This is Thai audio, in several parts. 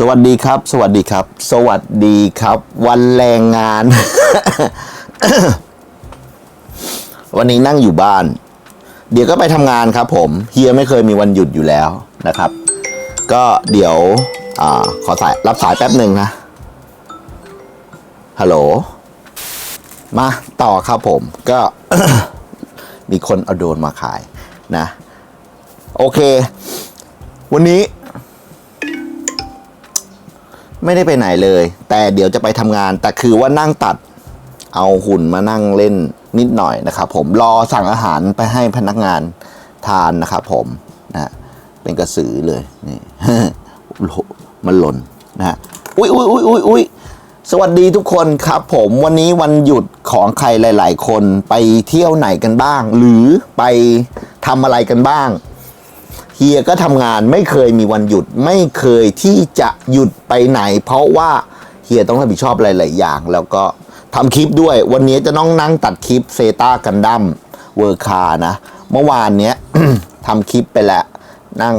สวัสดีครับ สวัสดีครับ สวัสดีครับ วันแรงงาน วันนี้นั่งอยู่บ้าน เดี๋ยวก็ไปทำงานครับผมเฮียไม่เคยมีวันหยุดอยู่แล้วนะครับ ก็เดี๋ยวอขอสายรับสายแป๊บหนึ่งนะฮัลโหลมาต่อครับผมก็มีคนเอาโดนมาขายนะ โอเค วันนี้ ไม่ได้ไปไหนเลย แต่เดี๋ยวจะไปทำงาน แต่คือว่านั่งตัด เอาหุ่นมานั่งเล่นนิดหน่อยนะครับผมรอสั่งอาหารไปให้พนักงานทานนะครับผมนะเป็นกระสือเลยนี่มันหล่นนะฮะอุ้ยอุ้ยอุ้ยอุ้ยอุ้ยสวัสดีทุกคนครับผมวันนี้วันหยุดของใครหลาย ๆ คนไปเที่ยวไหนกันบ้าง หรือไปทำอะไรกันบ้าง เฮียก็ทำงานไม่เคยมีวันหยุดไม่เคยที่จะหยุดไปไหน เพราะว่าเฮียต้องรับผิดชอบหลาย ๆ อย่าง แล้วก็ทำคลิปด้วย วันนี้จะต้องนั่งตัดคลิปเซตากันดั้มเวอร์คานะ เมื่อวานเนี้ยทำคลิปไปแล้ว นั่ง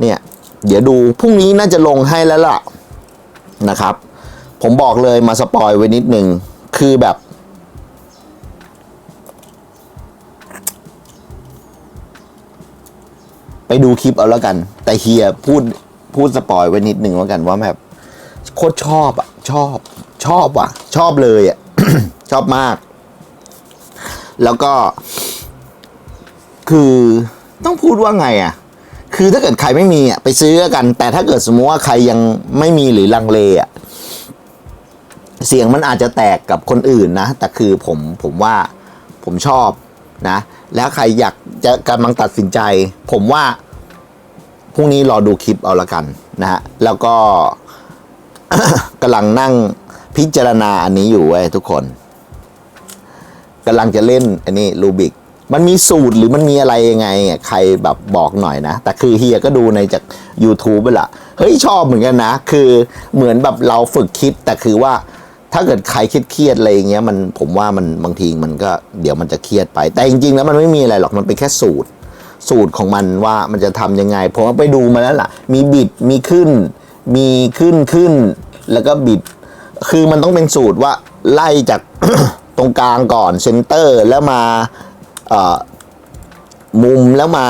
เนี่ย เดี๋ยวดูพรุ่งนี้น่าจะลงให้แล้วล่ะนะครับ ผมบอกเลยมาสปอยไว้นิดนึงคือแบบ ไปดูคลิปเอาแล้วกัน แต่เฮียพูดพูดสปอยไว้นิดหนึ่งแล้วกันว่าแบบโคตรชอบอะ ชอบ ชอบว่ะ ชอบเลยอะ ชอบมาก แล้วก็ คือต้องพูดว่าไงอะ คือถ้าเกิดใครไม่มีอะไปซื้อกัน แต่ถ้าเกิดสมมติว่าใครยังไม่มีหรือลังเลอะเสียงมันอาจจะแตกกับคนอื่นนะ แต่คือผมผมว่าผมชอบ นะ แล้วใครอยากจะกำลังตัดสินใจ ผมว่าพรุ่งนี้รอดูคลิปเอาละกันนะฮะแล้วก็กำลังนั่งพิจารณาอันนี้อยู่เว้ยทุกคนกำลังจะเล่นอันนี้รูบิกมันมีสูตรหรือมันมีอะไรยังไงอะใครแบบบอกหน่อยนะ แต่คือเฮียก็ดูในจาก YouTube ไปละเฮ้ยชอบเหมือนกันนะ คือเหมือนแบบเราฝึกคิดแต่คือว่า ถ้าเกิดใครเครียดๆอะไรอย่างเงี้ยมันผมว่ามันบางทีมันก็เดี๋ยวมันจะเครียดไป แต่จริงๆแล้วมันไม่มีอะไรหรอกมันเป็นแค่สูตร สูตรของมันว่ามันจะทำยังไงผมไปดูมาแล้วล่ะ มีบิดมีขึ้น มีขึ้นขึ้น แล้วก็บิด คือมันต้องเป็นสูตรว่าไล่จากตรงกลางก่อนเซนเตอร์แล้วมาเอ่อมุมแล้วมา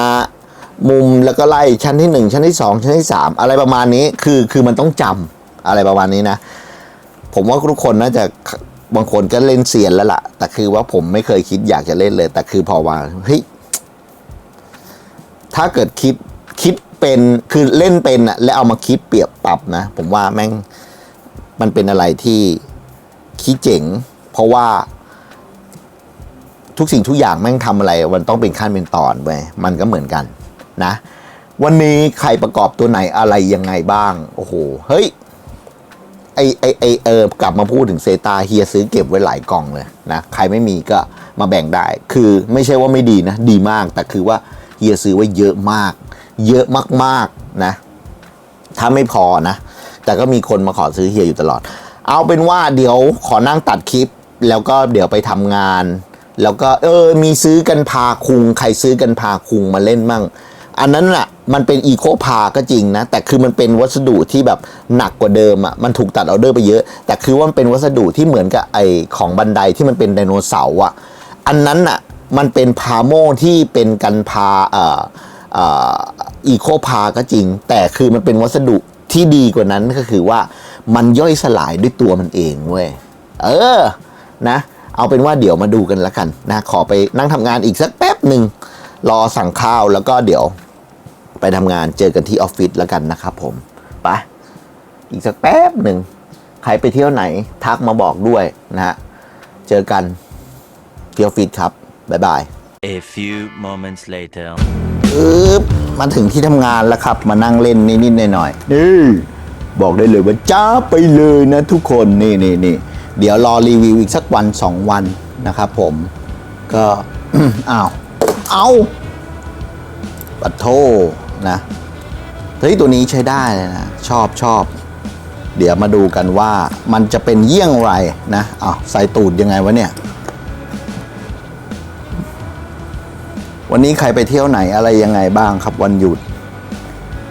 มุมแล้วก็ไล่ชั้นที่หนึ่งชั้นที่สองชั้นที่สามอะไรประมาณนี้คือคือมันต้องจำอะไรประมาณนี้นะ ผมว่าทุกคนน่าจะบางคนก็เล่นเซียนแล้วล่ะ แต่คือว่าผมไม่เคยคิดอยากจะเล่นเลย แต่คือพอว่าเฮ้ยถ้าเกิดคิดคิดเป็นคือเล่นเป็นอะแล้วเอามาคิดเปรียบปรับนะ ผมว่าแม่งมันเป็นอะไรที่คิดเจ๋ง เพราะว่า ทุกสิ่งทุกอย่างแม่งทำอะไรมันต้องเป็นขั้นเป็นตอนไปมันก็เหมือนกันนะ วันนี้ใครประกอบตัวไหนอะไรยังไงบ้าง โอ้โห เฮ้ย อไอไอเออกลับมาพูดถึงเซตาเฮียซื้อเก็บไว้หลายกล่องเลยนะใครไม่มีก็มาแบ่งได้ คือไม่ใช่ว่าไม่ดีนะ ดีมากแต่คือว่าเฮียซื้อไว้เยอะมาก เยอะมากๆนะ ถ้าไม่พอนะ แต่ก็มีคนมาขอซื้อเฮียอยู่ตลอด เอาเป็นว่าเดี๋ยวขอนั่งตัดคลิป แล้วก็เดี๋ยวไปทำงาน แล้วก็เออมีซื้อกันพาคุง ใครซื้อกันพาคุงมาเล่นมั่ง อันนั้นน่ะมันเป็นอีโคพาก็จริงนะ แต่คือมันเป็นวัสดุที่แบบหนักกว่าเดิมอะมันถูกตัดออเดอร์ไปเยอะ แต่คือว่ามันเป็นวัสดุที่เหมือนกับไอของบันไดที่มันเป็นไดโนเสาร์อะอันนั้นน่ะมันเป็นพาโมที่เป็นกันพาเอ่อเอ่ออีโคพาก็จริง แต่คือมันเป็นวัสดุที่ดีกว่านั้นก็คือว่ามันย่อยสลายด้วยตัวมันเองเว้ยเออนะ เอาเป็นว่าเดี๋ยวมาดูกันล้วกันนะขอไปนั่งทำงานอีกสักแป๊บหนึ่งรอสั่งข้าวแล้วก็เดี๋ยว ไปทำงานเจอกันที่ออฟฟิศแล้วกันนะครับผมไปอีกสักแป๊บหนึ่งใครไปเที่ยวไหนทักมาบอกด้วยนะฮะ เจอกันที่ออฟฟิศครับ บ๊ายบาย A few moments later. ปึ๊บมาถึงที่ทำงานแล้วครับ มานั่งเล่นนิดๆหน่อยๆนี่บอกได้เลยว่าจ้าไปเลยนะทุกคนนี่นี่นี่เดี๋ยวรอรีวิวอีกสักวันสองวันนะครับผม ก็อ้าว เอาปัดโท นะเฮ้ยตัวนี้ใช้ได้เลยนะชอบชอบ เดี๋ยวมาดูกันว่ามันจะเป็นเยี่ยงไรนะอ้าวใส่ตูดยังไงวะเนี่ยวันนี้ใครไปเที่ยวไหนอะไรยังไงบ้างครับวันหยุด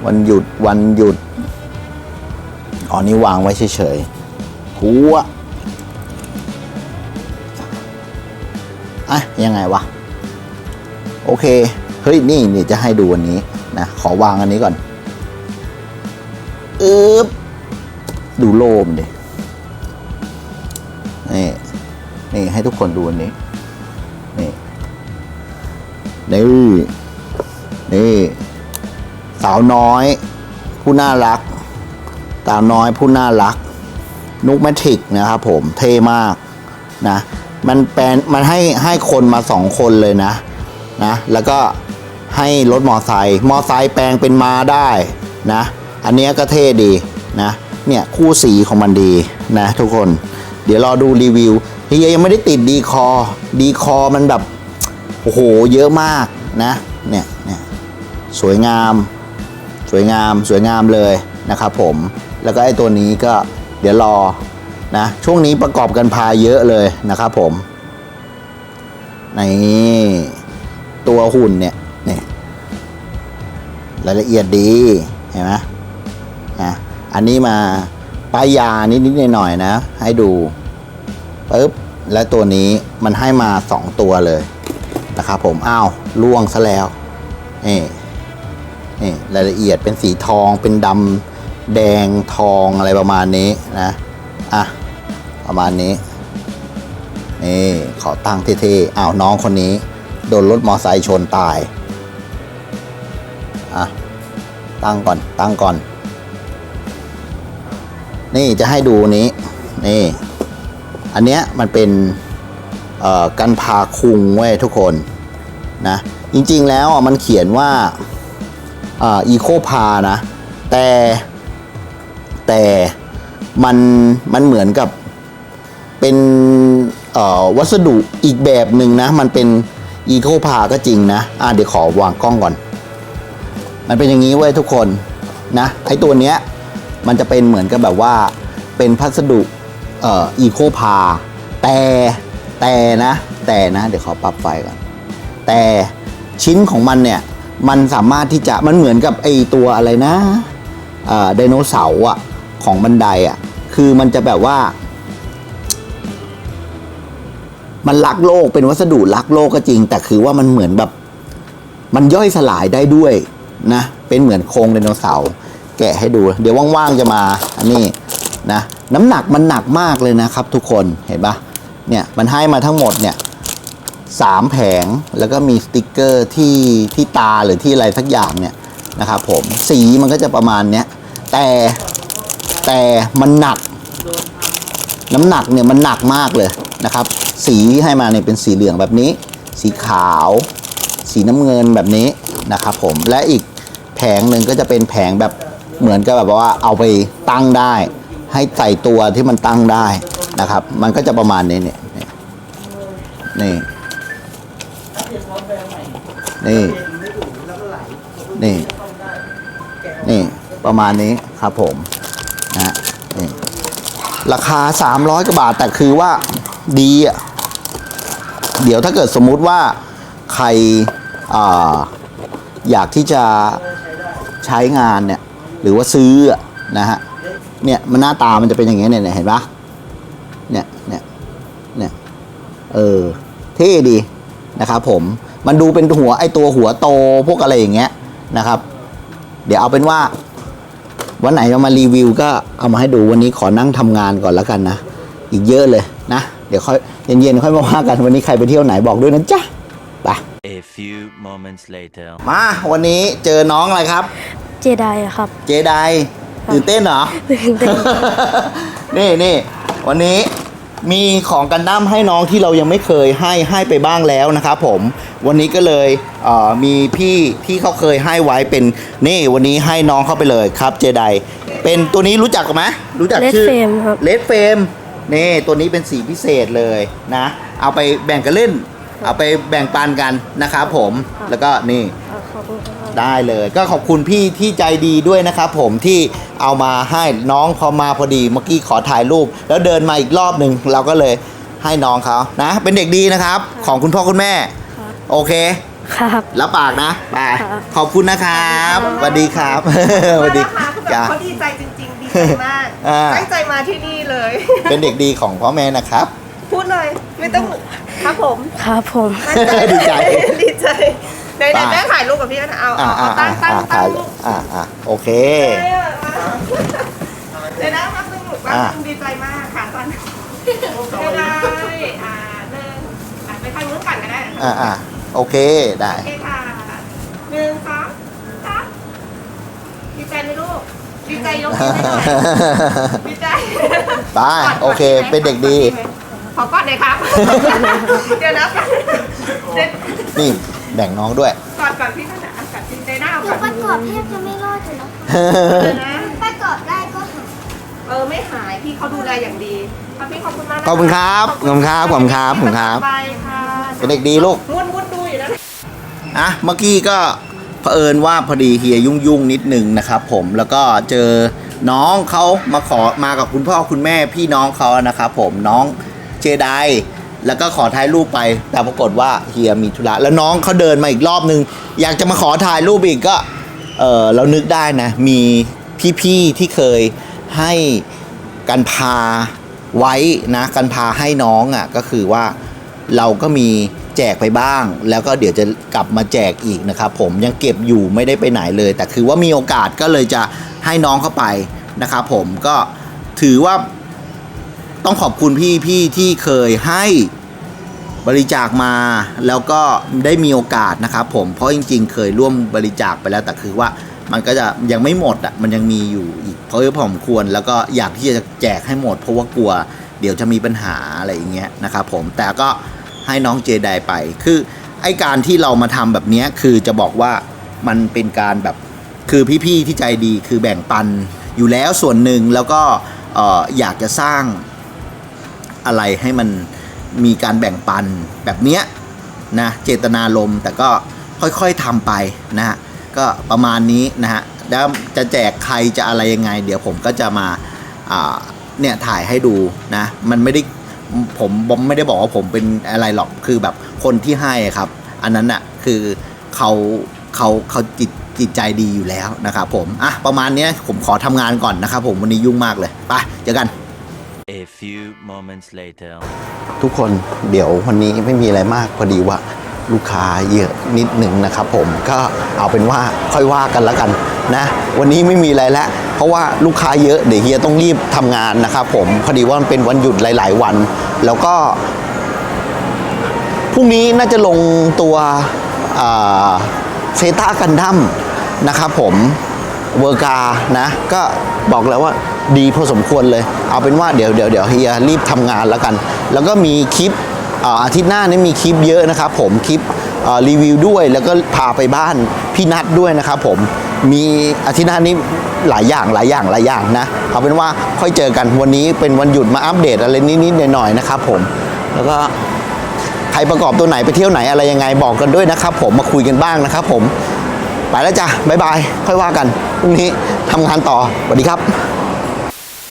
วันหยุดวันหยุดอ๋อนี่วางไว้เฉยๆหัวอะยังไงวะ โอเค เฮ้ย นี่นี่จะให้ดูอันนี้ นะขอวางอันนี้ก่อนอึ๊บดูโลมดินี่นี่ให้ทุกคนดูอันนี้นี่นี่นี่สาวน้อย ผู้น่ารักสาวน้อยผู้น่ารัก นุกแมทริกนะครับผมเท่มากนะ มันแปลนมันให้ให้คนมาสองคนเลยนะนะ แล้วก็ ให้รถมอไซค์มอไซค์แปลงเป็นมาได้นะ อันนี้ก็เท่ดีนะเนี่ยคู่สีของมันดีนะทุกคน เดี๋ยวรอดูรีวิวเฮียยังไม่ได้ติดดีคอดีคอมันแบบโอ้โหเยอะมากนะเนี่ยเนี่ยสวยงาม สวยงามสวยงามเลยนะครับผมแล้วก็ไอ้ตัวนี้ก็เดี๋ยวรอนะช่วงนี้ประกอบกันพาเยอะเลยนะครับผมในตัวหุ่นเนี่ย รายละเอียดดีเห็นไหมนะอันนี้มาป้ายยานิดๆหน่อยๆนะ ให้ดูปึ๊บและตัวนี้มันให้มาสองตัวเลยนะครับผมอ้าวล่วงซะแล้วนี่นี่รายละเอียดเป็นสีทองเป็นดำแดงทองอะไรประมาณนี้นะอะประมาณนี้นี่ขอตั้งเท่ๆอ้าวน้องคนนี้ โดนรถมอไซค์ชนตาย ตั้งก่อน ตั้งก่อน นี่จะให้ดูนี้ นี่ อันเนี้ยมันเป็นกันพาคุงเว้ยทุกคนนะ จริงๆแล้วมันเขียนว่าอีโคพานะ แต่แต่มันมันเหมือนกับเป็นวัสดุอีกแบบหนึ่งนะ มันเป็นอีโคพาก็จริงนะ อะเดี๋ยวขอวางกล้องก่อน มันเป็นอย่างนี้เว้ยทุกคนนะไอตัวเนี้ยมันจะเป็นเหมือนกับแบบว่าเป็นพัสดุเอ่ออีโคพาแต่แต่นะแต่นะ เดี๋ยวขอปรับไฟก่อน แต่ชิ้นของมันเนี่ย มันสามารถที่จะมันเหมือนกับไอตัวอะไรนะเอ่อไดโนเสาร์อะของบันไดอะคือมันจะแบบว่า มันรักโลกเป็นวัสดุรักโลกก็จริง แต่คือว่ามันเหมือนแบบ มันย่อยสลายได้ด้วย นะ เป็นเหมือนโครงไดโนเสาร์แกะให้ดู เดี๋ยวว่างๆจะมาอันนี้นะน้ำหนักมันหนักมากเลยนะครับ ทุกคนเห็นปะเนี่ยมันให้มาทั้งหมดเนี่ยสามแผงแล้วก็มีสติกเกอร์ที่ที่ตาหรือที่อะไรสักอย่างเนี่ยนะครับผมสีมันก็จะประมาณเนี้ยแต่แต่มันหนัก น้ำหนักเนี่ยมันหนักมากเลยนะครับ สีที่ให้มาเนี่ยเป็นสีเหลืองแบบนี้ สีขาว สีน้ำเงินแบบนี้ นะครับผมและอีกแผงหนึ่งก็จะเป็นแผงแบบเหมือนกับแบบว่าเอาไปตั้งได้ ให้ใส่ตัวที่มันตั้งได้นะครับ มันก็จะประมาณนี้เนี่ยนี่นี่นี่นี่ประมาณนี้ครับผมนะนี่ราคา 300กว่าบาทแต่คือว่าดีอะเดี๋ยวถ้าเกิดสมมุติว่าใครอ่า อยากที่จะใช้งานเนี่ยหรือว่าซื้อนะฮะเนี่ยมันหน้าตามันจะเป็นอย่างเงี้ยเนี่ยเห็นปะเนี่ยเนี่ยเนี่ยเออเท่ดีนะครับผมมันดูเป็นหัวไอตัวหัวโตพวกอะไรอย่างเงี้ยนะครับ เดี๋ยวเอาเป็นว่าวันไหนเรามารีวิวก็เอามาให้ดูวันนี้ขอนั่งทำงานก่อนแล้วกันนะ อีกเยอะเลยนะ เดี๋ยวค่อยเย็นๆค่อยมาว่ากันวันนี้ใครไปเที่ยวไหนบอกด้วยนะจ๊ะ few moments later. มาวันนี้เจอน้องอะไรครับ เจไดอะครับ เจไดตื่นเต้นเหรอ ตื่นเต้น นี่นี่วันนี้มีของกันดั้มให้น้องที่เรายังไม่เคยให้ให้ไปบ้างแล้วนะครับผมวันนี้ก็เลยเอ่อมีพี่ที่เขาเคยให้ไว้เป็นนี่วันนี้ให้น้องเข้าไปเลยครับเจไดเป็นตัวนี้รู้จักไหมรู้จัก Red ชื่อ Flame ครับ เลดเฟมนี่ตัวนี้เป็นสีพิเศษเลยนะ เอาไปแบ่งกันเล่น เอาไปแบ่งปันกันนะครับผมแล้วก็นี่ขอบคุณครับได้เลยก็ขอบคุณพี่ที่ใจดีด้วยนะครับผมที่เอามาให้น้องพอมาพอดีเมื่อกี้ขอถ่ายรูป แล้วเดินมาอีกรอบหนึ่งเราก็เลยให้น้องเขานะ เป็นเด็กดีนะครับ ของคุณพ่อคุณแม่ครับโอเคครับรับปากนะไปครับขอบคุณนะครับสวัสดีครับสวัสดีนะคะคือแบบจ้าเขาดีใจจริงๆดีใจมากอ่าตั้งใจมาที่นี่เลย เป็นเด็กดีของพ่อแม่นะครับ พูดเลยไม่ต้องครับผมครับผมมั่นใจดีใจ ดีใจไหนไปๆแม่ถ่ายรูปกับพี่กันเอาอ่าเอาอ่าเอาตั้อ่างตั้งอ่าตั้ถ่ายงรูปอ่าอ่าโอเคเดี๋ยวนะครับสนุกว่าอ่าดีใจมากค่ะตอนไม่ได้อ่าหนึ่งอะไปทางนู้นก่อนก็ได้นะคะอ่าอ่าโอเคได้โอเคค่ะหนึ่งสองสามดีใจไหมลูกดีใจยกมือให้หน่อยดีใจไปโอเคเป็นเด็กดีข อกอดหน่อยครับ เดี๋ยวนะเดี๋ยวนี่แบ่งน้องด้วยกอดก่อนพี่ขนาดกัดพี่เจน่าเอาก่อนประกอบแทบจะไม่รอดอยู่แล้วค่ะเออนะประกอบได้ก็หายเออไม่หายพี่เขาดูแลอย่างดีครับพี่ขอบคุณมากนะขอบคุณครับขอบคุณครับขอบคุณครับขอบคุณครับ ไปค่ะเป็นเด็กดีลูก มุนมุนดูอยู่นะ อะเมื่อกี้ก็เผอิญว่าพอดีเฮียยุ่งยุ่งๆนิดนึงนะครับผมแล้วก็เจอน้องเขามาขอมากับคุณพ่อคุณแม่พี่น้องเขานะครับผมน้อง เจไดแล้วก็ขอถ่ายรูปไปแต่ปรากฏว่าเฮียมีธุระแล้วน้องเขาเดินมาอีกรอบนึง อยากจะมาขอถ่ายรูปอีกก็เออเรานึกได้นะ มีพี่ๆที่เคยให้กันพาไว้นะกันพาให้น้องอะก็คือว่าเราก็มีแจกไปบ้าง แล้วก็เดี๋ยวจะกลับมาแจกอีกนะครับผมยังเก็บอยู่ไม่ได้ไปไหนเลย แต่คือว่ามีโอกาสก็เลยจะให้น้องเข้าไปนะครับผมก็ถือว่า ต้องขอบคุณพี่พี่ที่เคยให้บริจาคมาแล้วก็ได้มีโอกาสนะครับผมเพราะจริง ๆ เคยร่วมบริจาคไปแล้วแต่คือว่ามันก็จะยังไม่หมดอะมันยังมีอยู่อีกเพราะพอสมควรแล้วก็อยากที่จะแจกให้หมด เพราะว่ากลัวเดี๋ยวจะมีปัญหาอะไรอย่างเงี้ยนะครับผมแต่ก็ให้น้องเจไดไป คือไอการที่เรามาทำแบบนี้คือจะบอกว่ามันเป็นการแบบคือพี่ๆที่ใจดีคือแบ่งปันอยู่แล้วส่วนหนึ่งแล้วก็เอ่ออยากจะสร้าง อะไรให้มันมีการแบ่งปันแบบเนี้ยนะเจตนารมแต่ก็ค่อยๆทำไปนะฮะก็ประมาณนี้นะฮะแล้วจะแจกใครจะอะไรยังไง เดี๋ยวผมก็จะมาเนี่ยถ่ายให้ดูนะมันไม่ได้ผมผมไม่ได้บอกว่าผมเป็นอะไรหรอกคือแบบคนที่ให้ครับ อันนั้นอะคือเขาเขาเขาจิตจิตใจดีอยู่แล้วนะครับผมอะประมาณนี้ผมขอทำงานก่อนนะครับผมวันนี้ยุ่งมากเลยไปเจอกัน A few moments later. ทุกคนเดี๋ยววันนี้ไม่มีอะไรมากพอดีว่าลูกค้าเยอะนิดหนึ่งนะครับผมก็เอาเป็นว่าค่อยว่ากันแล้วกันนะวันนี้ไม่มีอะไรแล้วเพราะว่าลูกค้าเยอะเดี๋ยวเฮียต้องรีบทำงานนะครับผมพอดีว่ามันเป็นวันหยุดหลาย ๆ วัน แล้วก็พรุ่งนี้น่าจะลงตัวเซตากันดั้มนะครับผมเวอร์กานะ ก็บอกแล้วว่า ดีพอสมควรเลย เอาเป็นว่าเดี๋ยวเดี๋ยวเดี๋ยวเฮียรีบทำงานแล้วกัน แล้วก็มีคลิปอาทิตย์หน้านี่มีคลิปเยอะนะครับผมคลิปรีวิวด้วยแล้วก็พาไปบ้านพี่นัทด้วยนะครับผมมีอาทิตย์หน้านี้หลายอย่างหลายอย่างหลายอย่างนะเอาเป็นว่าค่อยเจอกันวันนี้เป็นวันหยุดมาอัปเดตอะไรนิดๆหน่อยๆนะครับผมแล้วก็ใครประกอบตัวไหนไปเที่ยวไหนอะไรยังไงบอกกันด้วยนะครับ ผมมาคุยกันบ้างนะครับ ผมไปแล้วจ้ะบ๊ายบายค่อยว่ากันพรุ่งนี้ทำงานต่อสวัสดีครับ